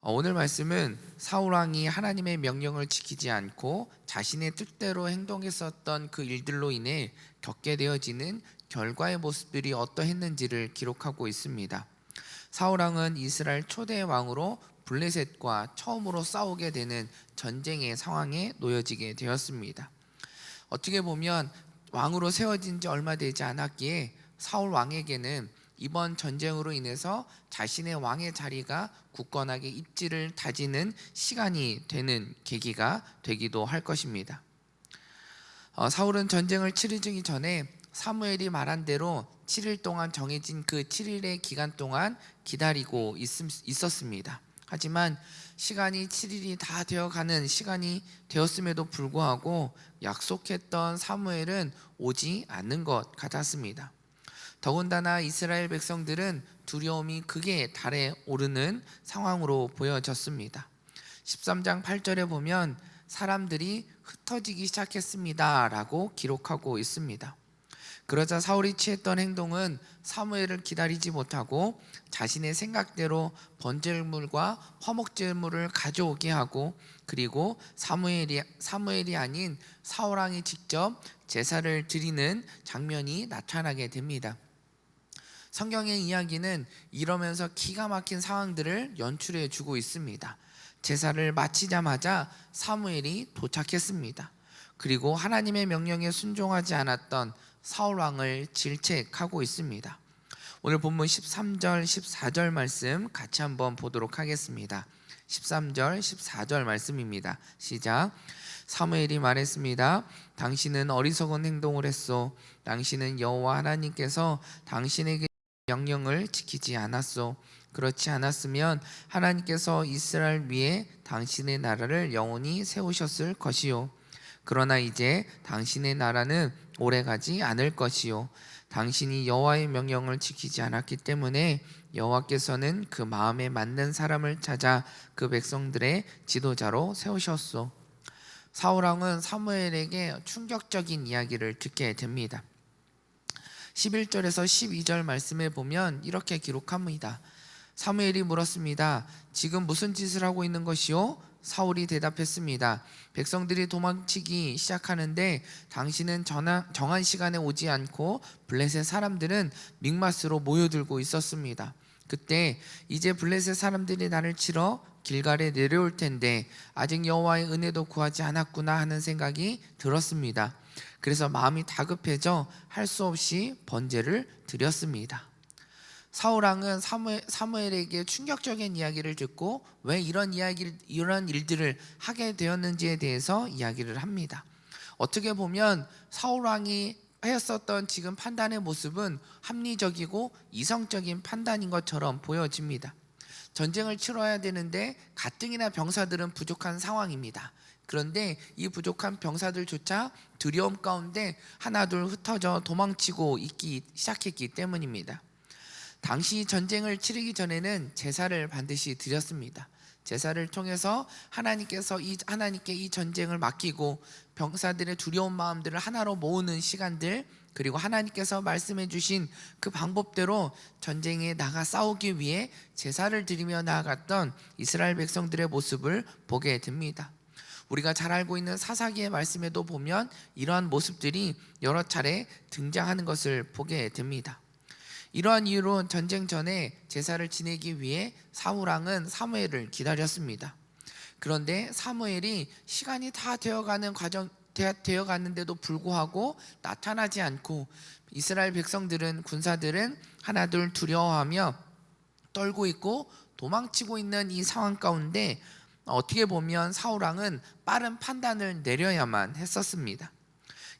어, 오늘 말씀은 사울 왕이 하나님의 명령을 지키지 않고 자신의 뜻대로 행동했었던 그 일들로 인해 겪게 되어지는 결과의 모습들이 어떠했는지를 기록하고 있습니다. 사울 왕은 이스라엘 초대 왕으로 블레셋과 처음으로 싸우게 되는 전쟁의 상황에 놓여지게 되었습니다. 어떻게 보면 왕으로 세워진 지 얼마 되지 않았기에 사울 왕에게는 이번 전쟁으로 인해서 자신의 왕의 자리가 굳건하게 있지를 다지는 시간이 되는 계기가 되기도 할 것입니다. 어, 사울은 전쟁을 치르기 전에 사무엘이 말한 대로 7일 동안 정해진 그 7일의 기간 동안 기다리고 있, 있었습니다. 하지만 시간이 7일이 다 되어가는 시간이 되었음에도 불구하고 약속했던 사무엘은 오지 않는 것 같았습니다. 더군다나 이스라엘 백성들은 두려움이 극에 달해 오르는 상황으로 보여졌습니다. 13장 8절에 보면 사람들이 흩어지기 시작했습니다 라고 기록하고 있습니다. 그러자 사울이 취했던 행동은 사무엘을 기다리지 못하고 자신의 생각대로 번제물과 화목제물을 가져오게 하고 그리고 사무엘이 사무엘이 아닌 사울 왕이 직접 제사를 드리는 장면이 나타나게 됩니다. 성경의 이야기는 이러면서 기가 막힌 상황들을 연출해 주고 있습니다. 제사를 마치자마자 사무엘이 도착했습니다. 그리고 하나님의 명령에 순종하지 않았던 사울 왕을 질책하고 있습니다. 오늘 본문 13절 14절 말씀 같이 한번 보도록 하겠습니다. 13절 14절 말씀입니다. 시작. 사무엘이 말했습니다. 당신은 어리석은 행동을 했소. 당신은 여호와 하나님께서 당신에게 명령을 지키지 않았소. 그렇지 않았으면 하나님께서 이스라엘 위에 당신의 나라를 영원히 세우셨을 것이요. 그러나 이제 당신의 나라는 오래가지 않을 것이요. 당신이 여호와의 명령을 지키지 않았기 때문에 여호와께서는 그 마음에 맞는 사람을 찾아 그 백성들의 지도자로 세우셨소. 사울 왕은 사무엘에게 충격적인 이야기를 듣게 됩니다. 11절에서 12절 말씀에 보면 이렇게 기록합니다. 사무엘이 물었습니다. 지금 무슨 짓을 하고 있는 것이요? 사울이 대답했습니다. 백성들이 도망치기 시작하는데 당신은 정한 시간에 오지 않고 블레셋 사람들은 믹마스로 모여들고 있었습니다. 그때 이제 블레셋 사람들이 나를 치러 길갈에 내려올 텐데 아직 여호와의 은혜도 구하지 않았구나 하는 생각이 들었습니다. 그래서 마음이 다급해져 할 수 없이 번제를 드렸습니다. 사울왕은 사무엘, 사무엘 에게 충격적인 이야기를 듣고 왜 이런 이야기 이런 일들을 하게 되었는지에 대해서 이야기를 합니다. 어떻게 보면 사울왕이 하였었던 지금 판단의 모습은 합리적이고 이성적인 판단인 것처럼 보여집니다. 전쟁을 치러야 되는데 가뜩이나 병사들은 부족한 상황입니다. 그런데 이 부족한 병사들조차 두려움 가운데 하나둘 흩어져 도망치고 있기 시작했기 때문입니다. 당시 전쟁을 치르기 전에는 제사를 반드시 드렸습니다. 제사를 통해서 하나님께서 이 하나님께 이 전쟁을 맡기고 병사들의 두려운 마음들을 하나로 모으는 시간들 그리고 하나님께서 말씀해 주신 그 방법대로 전쟁에 나가 싸우기 위해 제사를 드리며 나아갔던 이스라엘 백성들의 모습을 보게 됩니다. 우리가 잘 알고 있는 사사기의 말씀에도 보면 이러한 모습들이 여러 차례 등장하는 것을 보게 됩니다. 이러한 이유로 전쟁 전에 제사를 지내기 위해 사무랑은 사무엘을 기다렸습니다. 그런데 사무엘이 시간이 다 되어가는 과정 되어 갔는데도 불구하고 나타나지 않고 이스라엘 백성들은 군사들은 하나둘 두려워하며 떨고 있고 도망치고 있는 이 상황 가운데 어떻게 보면 사울왕은 빠른 판단을 내려야만 했었습니다.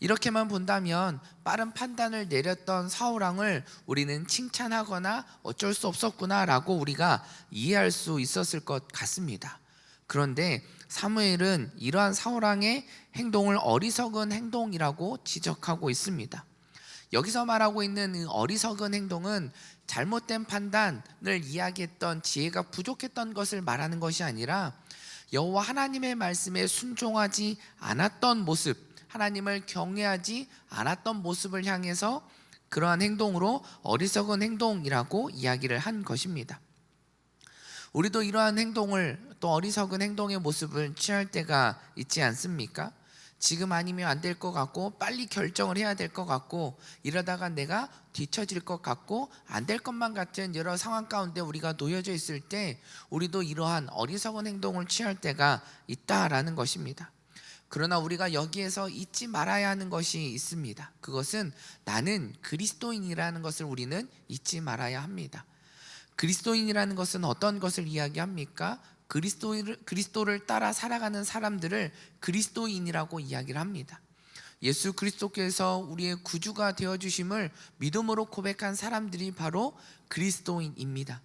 이렇게만 본다면 빠른 판단을 내렸던 사울왕을 우리는 칭찬하거나 어쩔 수 없었구나라고 우리가 이해할 수 있었을 것 같습니다. 그런데 사무엘은 이러한 사울왕의 행동을 어리석은 행동이라고 지적하고 있습니다. 여기서 말하고 있는 어리석은 행동은 잘못된 판단을 이야기했던 지혜가 부족했던 것을 말하는 것이 아니라 여호와 하나님의 말씀에 순종하지 않았던 모습, 하나님을 경외하지 않았던 모습을 향해서 그러한 행동으로 어리석은 행동이라고 이야기를 한 것입니다. 우리도 이러한 행동을 또 어리석은 행동의 모습을 취할 때가 있지 않습니까? 지금 아니면 안 될 것 같고 빨리 결정을 해야 될 것 같고 이러다가 내가 뒤처질 것 같고 안 될 것만 같은 여러 상황 가운데 우리가 놓여져 있을 때 우리도 이러한 어리석은 행동을 취할 때가 있다라는 것입니다. 그러나 우리가 여기에서 잊지 말아야 하는 것이 있습니다. 그것은 나는 그리스도인이라는 것을 우리는 잊지 말아야 합니다. 그리스도인이라는 것은 어떤 것을 이야기합니까? 그리스도를, 그리스도를 따라 살아가는 사람들을 그리스도인이라고 이야기를 합니다. 예수 그리스도께서 우리의 구주가 되어 주심을 믿음으로 고백한 사람들이 바로 그리스도인입니다.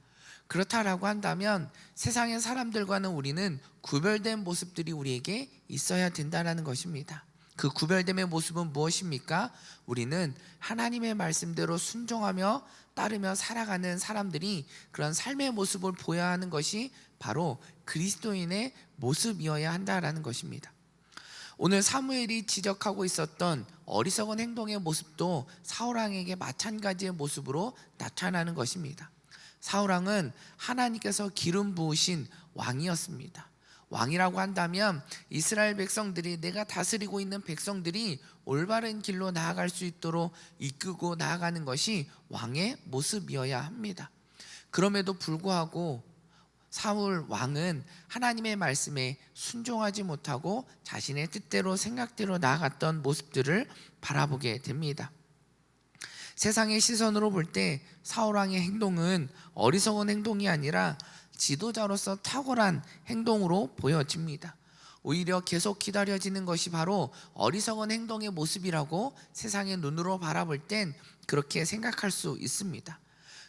그렇다라고 한다면 세상의 사람들과는 우리는 구별된 모습들이 우리에게 있어야 된다라는 것입니다. 그 구별됨의 모습은 무엇입니까? 우리는 하나님의 말씀대로 순종하며 따르며 살아가는 사람들이 그런 삶의 모습을 보여야 하는 것이 바로 그리스도인의 모습이어야 한다라는 것입니다. 오늘 사무엘이 지적하고 있었던 어리석은 행동의 모습도 사울왕에게 마찬가지의 모습으로 나타나는 것입니다. 사울왕은 하나님께서 기름 부으신 왕이었습니다. 왕이라고 한다면 이스라엘 백성들이 내가 다스리고 있는 백성들이 올바른 길로 나아갈 수 있도록 이끌고 나아가는 것이 왕의 모습이어야 합니다. 그럼에도 불구하고 사울 왕은 하나님의 말씀에 순종하지 못하고 자신의 뜻대로 생각대로 나아갔던 모습들을 바라보게 됩니다. 세상의 시선으로 볼 때 사울 왕의 행동은 어리석은 행동이 아니라 지도자로서 탁월한 행동으로 보여집니다. 오히려 계속 기다려지는 것이 바로 어리석은 행동의 모습이라고 세상의 눈으로 바라볼 땐 그렇게 생각할 수 있습니다.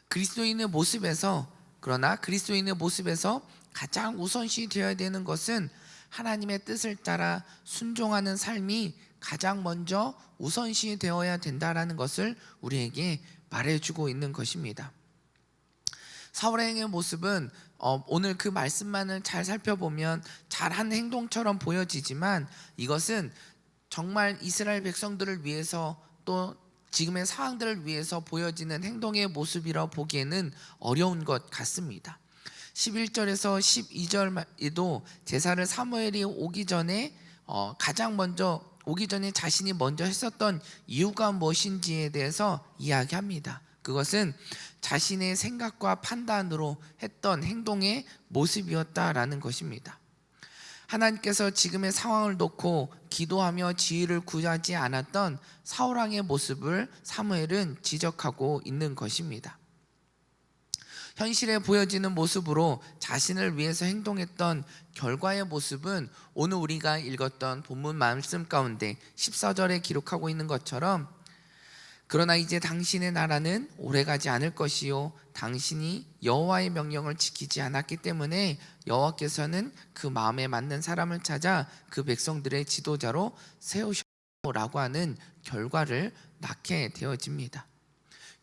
그리스도인의 모습에서 그러나 그리스도인의 모습에서 가장 우선시 되어야 되는 것은 하나님의 뜻을 따라 순종하는 삶이 가장 먼저 우선시 되어야 된다라는 것을 우리에게 말해주고 있는 것입니다. 사울의 모습은 어, 오늘 그 말씀만을 잘 살펴보면 잘한 행동처럼 보여지지만 이것은 정말 이스라엘 백성들을 위해서 또 지금의 상황들을 위해서 보여지는 행동의 모습이라 보기에는 어려운 것 같습니다. 11절에서 12절에도 제사를 사무엘이 오기 전에 어, 가장 먼저 오기 전에 자신이 먼저 했었던 이유가 무엇인지에 대해서 이야기합니다. 그것은 자신의 생각과 판단으로 했던 행동의 모습이었다라는 것입니다. 하나님께서 지금의 상황을 놓고 기도하며 지혜를 구하지 않았던 사울왕의 모습을 사무엘은 지적하고 있는 것입니다. 현실에 보여지는 모습으로 자신을 위해서 행동했던 결과의 모습은 오늘 우리가 읽었던 본문 말씀 가운데 14절에 기록하고 있는 것처럼 그러나 이제 당신의 나라는 오래가지 않을 것이요 당신이 여호와의 명령을 지키지 않았기 때문에 여호와께서는 그 마음에 맞는 사람을 찾아 그 백성들의 지도자로 세우셨라고 하는 결과를 낳게 되어집니다.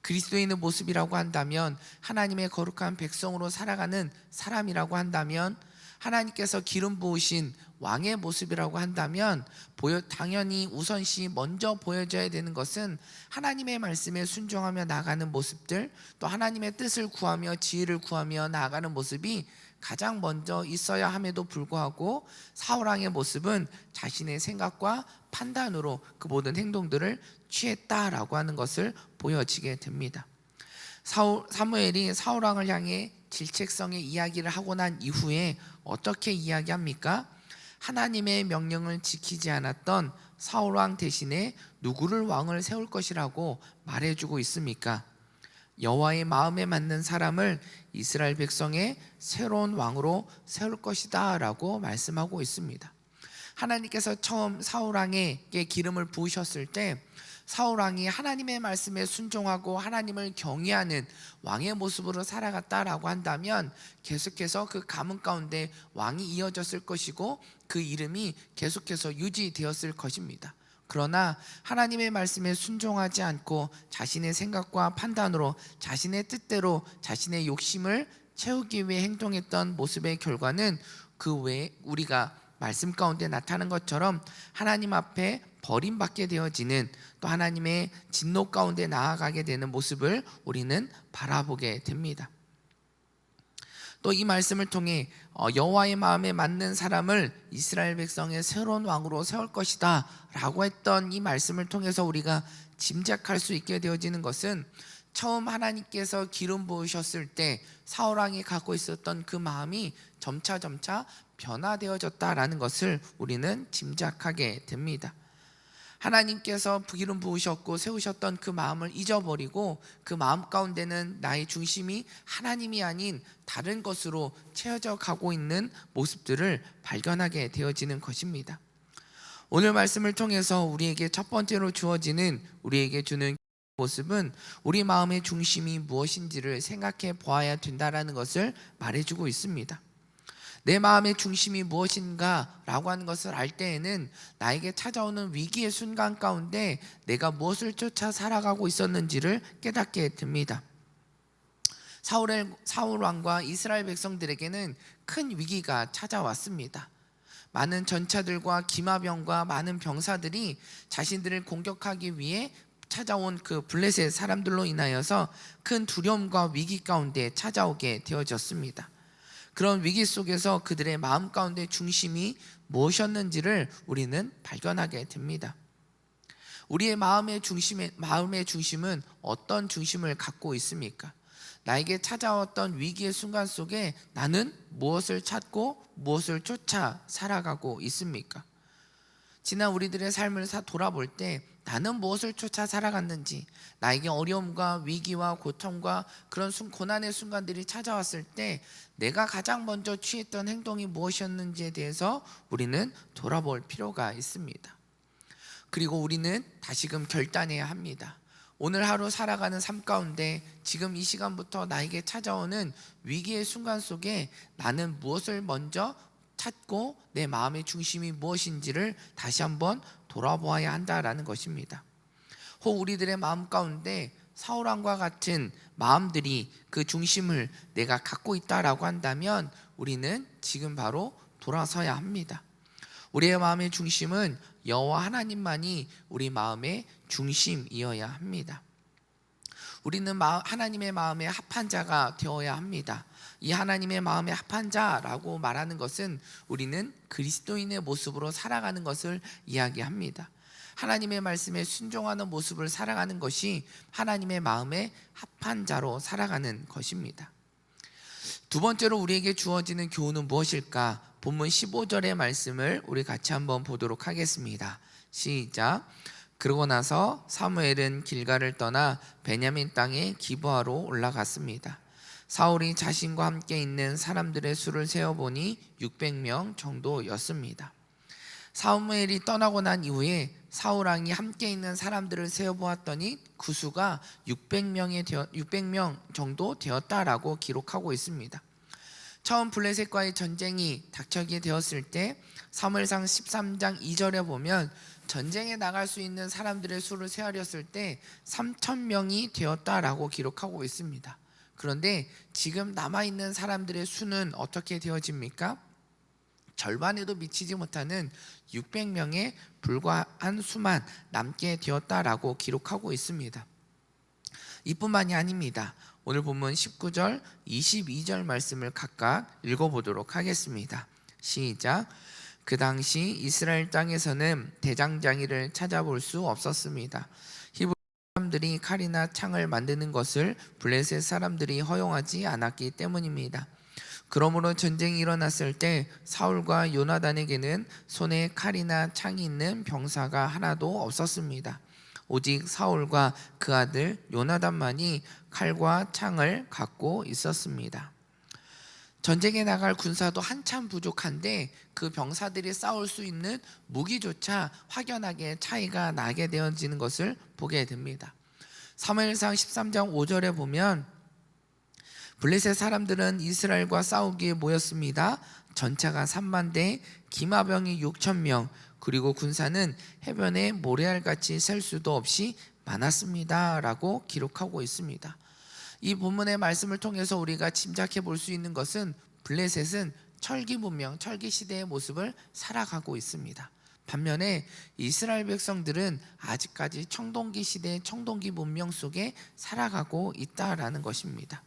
그리스도인의 모습이라고 한다면 하나님의 거룩한 백성으로 살아가는 사람이라고 한다면 하나님께서 기름 부으신 왕의 모습이라고 한다면 보여 당연히 우선시 먼저 보여져야 되는 것은 하나님의 말씀에 순종하며 나가는 모습들 또 하나님의 뜻을 구하며 지혜를 구하며 나아가는 모습이 가장 먼저 있어야 함에도 불구하고 사울 왕의 모습은 자신의 생각과 판단으로 그 모든 행동들을 취했다라고 하는 것을 보여지게 됩니다. 사울, 사무엘이 사울 왕을 향해 질책성의 이야기를 하고 난 이후에 어떻게 이야기합니까? 하나님의 명령을 지키지 않았던 사울 왕 대신에 누구를 왕을 세울 것이라고 말해주고 있습니까? 여호와의 마음에 맞는 사람을 이스라엘 백성의 새로운 왕으로 세울 것이다라고 말씀하고 있습니다. 하나님께서 처음 사울 왕에게 기름을 부으셨을 때 사울 왕이 하나님의 말씀에 순종하고 하나님을 경외하는 왕의 모습으로 살아갔다라고 한다면 계속해서 그 가문 가운데 왕이 이어졌을 것이고 그 이름이 계속해서 유지되었을 것입니다. 그러나 하나님의 말씀에 순종하지 않고 자신의 생각과 판단으로 자신의 뜻대로 자신의 욕심을 채우기 위해 행동했던 모습의 결과는 그 외에 우리가 말씀 가운데 나타난 것처럼 하나님 앞에 버림받게 되어지는 또 하나님의 진노 가운데 나아가게 되는 모습을 우리는 바라보게 됩니다. 또 이 말씀을 통해 어, 여호와의 마음에 맞는 사람을 이스라엘 백성의 새로운 왕으로 세울 것이다라고 했던 이 말씀을 통해서 우리가 짐작할 수 있게 되어지는 것은 처음 하나님께서 기름 부으셨을 때 사울 왕이 갖고 있었던 그 마음이 점차 점차 변화되어졌다라는 것을 우리는 짐작하게 됩니다. 하나님께서 기름 부으셨고 세우셨던 그 마음을 잊어버리고 그 마음 가운데는 나의 중심이 하나님이 아닌 다른 것으로 채워져 가고 있는 모습들을 발견하게 되어지는 것입니다. 오늘 말씀을 통해서 우리에게 첫 번째로 주어지는 우리에게 주는 모습은 우리 마음의 중심이 무엇인지를 생각해 보아야 된다라는 것을 말해주고 있습니다. 내 마음의 중심이 무엇인가라고 하는 것을 알 때에는 나에게 찾아오는 위기의 순간 가운데 내가 무엇을 쫓아 살아가고 있었는지를 깨닫게 됩니다. 사울의 사울 왕과 이스라엘 백성들에게는 큰 위기가 찾아왔습니다. 많은 전차들과 기마병과 많은 병사들이 자신들을 공격하기 위해 찾아온 그 블레셋 사람들로 인하여서 큰 두려움과 위기 가운데 찾아오게 되어졌습니다. 그런 위기 속에서 그들의 마음 가운데 중심이 무엇이었는지를 우리는 발견하게 됩니다. 우리의 마음의 중심의 마음의 중심은 어떤 중심을 갖고 있습니까? 나에게 찾아왔던 위기의 순간 속에 나는 무엇을 찾고 무엇을 쫓아 살아가고 있습니까? 지난 우리들의 삶을 사 돌아볼 때 나는 무엇을 쫓아 살아갔는지 나에게 어려움과 위기와 고통과 그런 순, 고난의 순간들이 찾아왔을 때 내가 가장 먼저 취했던 행동이 무엇이었는지에 대해서 우리는 돌아볼 필요가 있습니다. 그리고 우리는 다시금 결단해야 합니다. 오늘 하루 살아가는 삶 가운데 지금 이 시간부터 나에게 찾아오는 위기의 순간 속에 나는 무엇을 먼저 찾고 내 마음의 중심이 무엇인지를 다시 한번 돌아보아야 한다라는 것입니다. 혹 우리들의 마음 가운데 사울왕과 같은 마음들이 그 중심을 내가 갖고 있다라고 한다면 우리는 지금 바로 돌아서야 합니다. 우리의 마음의 중심은 여호와 하나님만이 우리 마음의 중심이어야 합니다. 우리는 하나님의 마음에 합한 자가 되어야 합니다. 이 하나님의 마음에 합한 자라고 말하는 것은 우리는 그리스도인의 모습으로 살아가는 것을 이야기합니다. 하나님의 말씀에 순종하는 모습을 살아가는 것이 하나님의 마음에 합한 자로 살아가는 것입니다. 두 번째로 우리에게 주어지는 교훈은 무엇일까? 본문 15절의 말씀을 우리 같이 한번 보도록 하겠습니다. 시작. 그러고 나서 사무엘은 길가를 떠나 베냐민 땅에 기부하러 올라갔습니다. 사울이 자신과 함께 있는 사람들의 수를 세어 보니 600명 정도였습니다. 사무엘이 떠나고 난 이후에 사울 왕이 함께 있는 사람들을 세어 보았더니 그 수가 600명에 되어 600명 정도 되었다라고 기록하고 있습니다. 처음 블레셋과의 전쟁이 닥쳐게 되었을 때 사무엘상 13장 2절에 보면 전쟁에 나갈 수 있는 사람들의 수를 세하렸을 때 3천 명이 되었다라고 기록하고 있습니다. 그런데 지금 남아 있는 사람들의 수는 어떻게 되어집니까? 절반에도 미치지 못하는 600명에 불과한 수만 남게 되었다라고 기록하고 있습니다. 이뿐만이 아닙니다. 오늘 본문 19절, 22절 말씀을 각각 읽어보도록 하겠습니다. 시작. 그 당시 이스라엘 땅에서는 대장장이를 찾아볼 수 없었습니다. 히브리 사람들이 칼이나 창을 만드는 것을 블레셋 사람들이 허용하지 않았기 때문입니다. 그러므로 전쟁이 일어났을 때 사울과 요나단에게는 손에 칼이나 창이 있는 병사가 하나도 없었습니다. 오직 사울과 그 아들 요나단만이 칼과 창을 갖고 있었습니다. 전쟁에 나갈 군사도 한참 부족한데 그 병사들이 싸울 수 있는 무기조차 확연하게 차이가 나게 되어지는 것을 보게 됩니다. 사무엘상 13장 5절에 보면 블레셋 사람들은 이스라엘과 싸우기에 모였습니다. 전차가 3만 대, 기마병이 6천 명, 그리고 군사는 해변에 모래알같이 셀 수도 없이 많았습니다라고 기록하고 있습니다. 이 본문의 말씀을 통해서 우리가 짐작해 볼 수 있는 것은 블레셋은 철기 문명, 철기 시대의 모습을 살아가고 있습니다. 반면에 이스라엘 백성들은 아직까지 청동기 시대의 청동기 문명 속에 살아가고 있다라는 것입니다.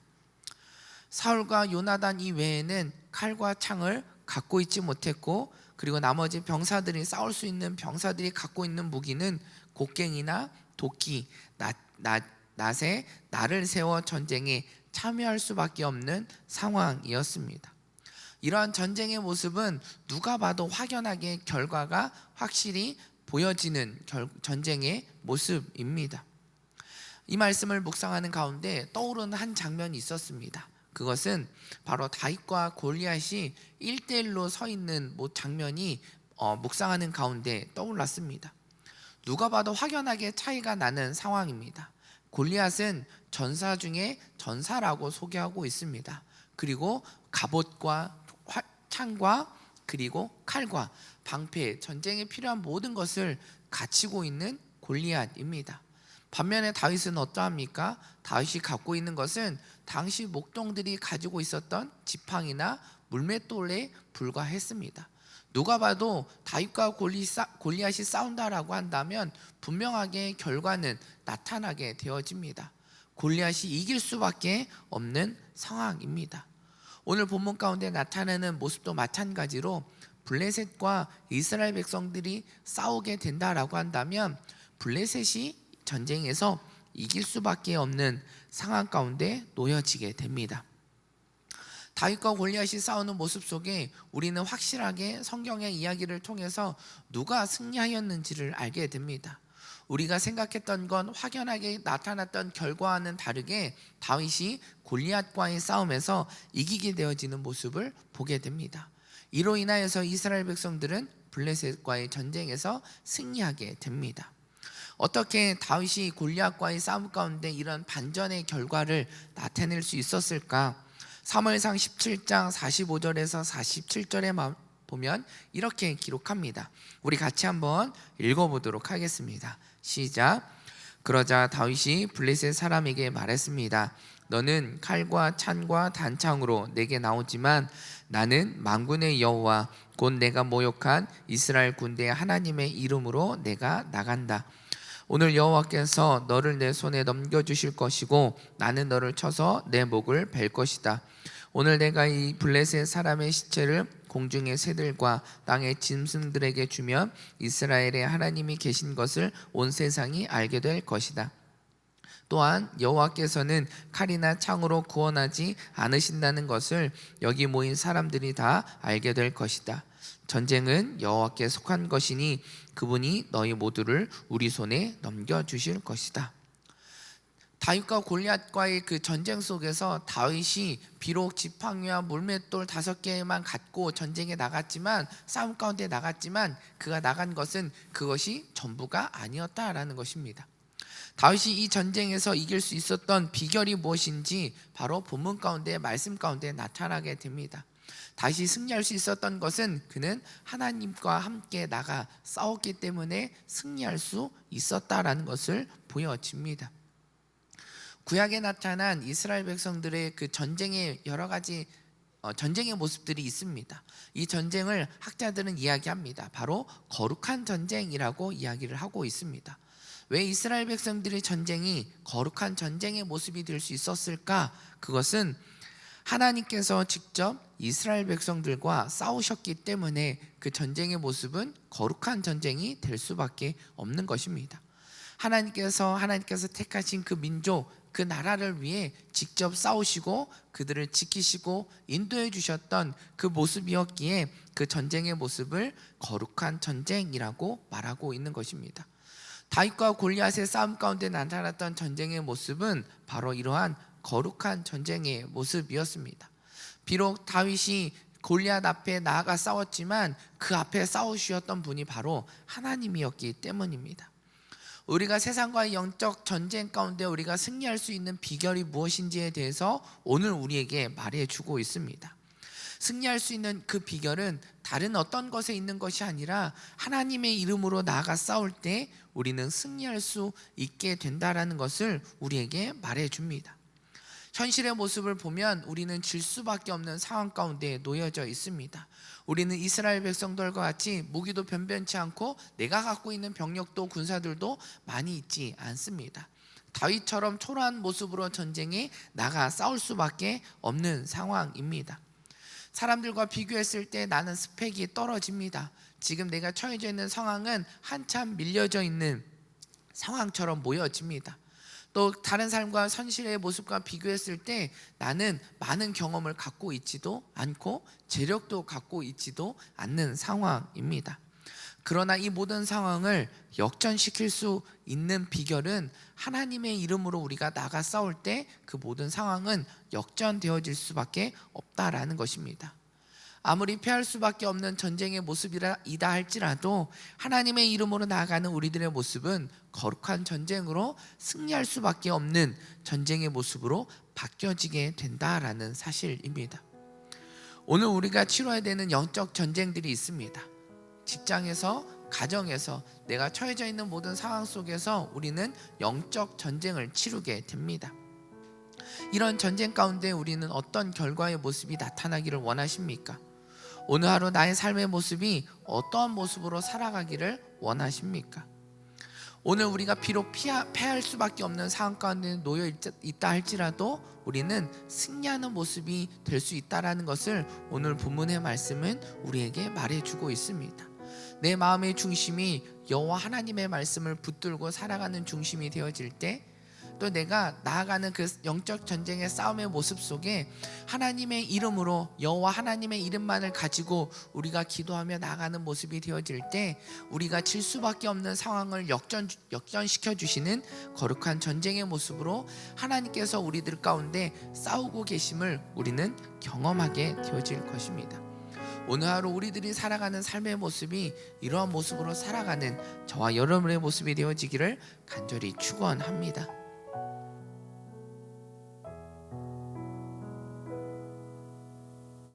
사울과 요나단 이외에는 칼과 창을 갖고 있지 못했고 그리고 나머지 병사들이 싸울 수 있는 병사들이 갖고 있는 무기는 곡괭이나 도끼, 낫, 낫, 낫에 날을 세워 전쟁에 참여할 수밖에 없는 상황이었습니다. 이러한 전쟁의 모습은 누가 봐도 확연하게 결과가 확실히 보여지는 결- 전쟁의 모습입니다. 이 말씀을 묵상하는 가운데 떠오르는 한 장면이 있었습니다. 그것은 바로 다윗과 골리앗이 1대1로 서 있는 뭐 장면이 어, 묵상하는 가운데 떠올랐습니다. 누가 봐도 확연하게 차이가 나는 상황입니다. 골리앗은 전사 중에 전사라고 소개하고 있습니다. 그리고 갑옷과 화- 창과 그리고 칼과 방패, 전쟁에 필요한 모든 것을 갖추고 있는 골리앗입니다. 반면에 다윗은 어떠합니까? 다윗이 갖고 있는 것은 당시 목동들이 가지고 있었던 지팡이나 물맷돌에 불과했습니다. 누가 봐도 다윗과 골리앗이 싸운다라고 한다면 분명하게 결과는 나타나게 되어집니다. 골리앗이 이길 수밖에 없는 상황입니다. 오늘 본문 가운데 나타나는 모습도 마찬가지로 블레셋과 이스라엘 백성들이 싸우게 된다라고 한다면 블레셋이 전쟁에서 이길 수밖에 없는 상황 가운데 놓여지게 됩니다. 다윗과 골리앗이 싸우는 모습 속에 우리는 확실하게 성경의 이야기를 통해서 누가 승리하였는지를 알게 됩니다. 우리가 생각했던 건 확연하게 나타났던 결과와는 다르게 다윗이 골리앗과의 싸움에서 이기게 되어지는 모습을 보게 됩니다. 이로 인하여서 이스라엘 백성들은 블레셋과의 전쟁에서 승리하게 됩니다. 어떻게 다윗이 골리앗과의 싸움 가운데 이런 반전의 결과를 나타낼 수 있었을까? 사무엘상 17장 45절에서 47절에 보면 이렇게 기록합니다. 우리 같이 한번 읽어보도록 하겠습니다. 시작. 그러자 다윗이 블레셋 사람에게 말했습니다. 너는 칼과 찬과 단창으로 내게 나오지만 나는 만군의 여호와 곧 내가 모욕한 이스라엘 군대의 하나님의 이름으로 내가 나간다. 오늘 여호와께서 너를 내 손에 넘겨 주실 것이고 나는 너를 쳐서 내 목을 벨 것이다. 오늘 내가 이 블레셋 사람의 시체를 공중의 새들과 땅의 짐승들에게 주면 이스라엘의 하나님이 계신 것을 온 세상이 알게 될 것이다. 또한 여호와께서는 칼이나 창으로 구원하지 않으신다는 것을 여기 모인 사람들이 다 알게 될 것이다. 전쟁은 여호와께 속한 것이니 그분이 너희 모두를 우리 손에 넘겨 주실 것이다. 다윗과 골리앗과의 그 전쟁 속에서 다윗이 비록 지팡이와 물맷돌 다섯 개만 갖고 전쟁에 나갔지만 싸움 가운데 나갔지만 그가 나간 것은 그것이 전부가 아니었다라는 것입니다. 다윗이 이 전쟁에서 이길 수 있었던 비결이 무엇인지 바로 본문 가운데 말씀 가운데 나타나게 됩니다. 다시 승리할 수 있었던 것은 그는 하나님과 함께 나가 싸웠기 때문에 승리할 수 있었다라는 것을 보여집니다. 구약에 나타난 이스라엘 백성들의 그 전쟁의 여러 가지 어, 전쟁의 모습들이 있습니다. 이 전쟁을 학자들은 이야기합니다. 바로 거룩한 전쟁이라고 이야기를 하고 있습니다. 왜 이스라엘 백성들의 전쟁이 거룩한 전쟁의 모습이 될 수 있었을까? 그것은 하나님께서 직접 이스라엘 백성들과 싸우셨기 때문에 그 전쟁의 모습은 거룩한 전쟁이 될 수밖에 없는 것입니다. 하나님께서 하나님께서 택하신 그 민족 그 나라를 위해 직접 싸우시고 그들을 지키시고 인도해 주셨던 그 모습이었기에 그 전쟁의 모습을 거룩한 전쟁이라고 말하고 있는 것입니다. 다윗과 골리앗의 싸움 가운데 나타났던 전쟁의 모습은 바로 이러한 거룩한 전쟁의 모습이었습니다. 비록 다윗이 골리앗 앞에 나아가 싸웠지만 그 앞에 싸우시었던 분이 바로 하나님이었기 때문입니다. 우리가 세상과의 영적 전쟁 가운데 우리가 승리할 수 있는 비결이 무엇인지에 대해서 오늘 우리에게 말해 주고 있습니다. 승리할 수 있는 그 비결은 다른 어떤 것에 있는 것이 아니라 하나님의 이름으로 나아가 싸울 때 우리는 승리할 수 있게 된다라는 것을 우리에게 말해 줍니다. 현실의 모습을 보면 우리는 질 수밖에 없는 상황 가운데 놓여져 있습니다. 우리는 이스라엘 백성들과 같이 무기도 변변치 않고 내가 갖고 있는 병력도 군사들도 많이 있지 않습니다. 다윗처럼 초라한 모습으로 전쟁에 나가 싸울 수밖에 없는 상황입니다. 사람들과 비교했을 때 나는 스펙이 떨어집니다. 지금 내가 처해져 있는 상황은 한참 밀려져 있는 상황처럼 보여집니다. 또 다른 사람과 선실의 모습과 비교했을 때 나는 많은 경험을 갖고 있지도 않고 재력도 갖고 있지도 않는 상황입니다. 그러나 이 모든 상황을 역전시킬 수 있는 비결은 하나님의 이름으로 우리가 나가 싸울 때 그 모든 상황은 역전되어질 수밖에 없다라는 것입니다. 아무리 피할 수밖에 없는 전쟁의 모습이다 할지라도 하나님의 이름으로 나아가는 우리들의 모습은 거룩한 전쟁으로 승리할 수밖에 없는 전쟁의 모습으로 바뀌어지게 된다라는 사실입니다. 오늘 우리가 치러야 되는 영적 전쟁들이 있습니다. 직장에서 가정에서 내가 처해져 있는 모든 상황 속에서 우리는 영적 전쟁을 치르게 됩니다. 이런 전쟁 가운데 우리는 어떤 결과의 모습이 나타나기를 원하십니까? 오늘 하루 나의 삶의 모습이 어떠한 모습으로 살아가기를 원하십니까? 오늘 우리가 비록 피하, 패할 수밖에 없는 상황 가운데 놓여 있- 있다 할지라도 우리는 승리하는 모습이 될 수 있다라는 것을 오늘 본문의 말씀은 우리에게 말해주고 있습니다. 내 마음의 중심이 여호와 하나님의 말씀을 붙들고 살아가는 중심이 되어질 때 또 내가 나아가는 그 영적 전쟁의 싸움의 모습 속에 하나님의 이름으로 여호와 하나님의 이름만을 가지고 우리가 기도하며 나아가는 모습이 되어질 때 우리가 질 수밖에 없는 상황을 역전 역전시켜 주시는 거룩한 전쟁의 모습으로 하나님께서 우리들 가운데 싸우고 계심을 우리는 경험하게 되어질 것입니다. 오늘 하루 우리들이 살아가는 삶의 모습이 이러한 모습으로 살아가는 저와 여러분의 모습이 되어지기를 간절히 축원합니다.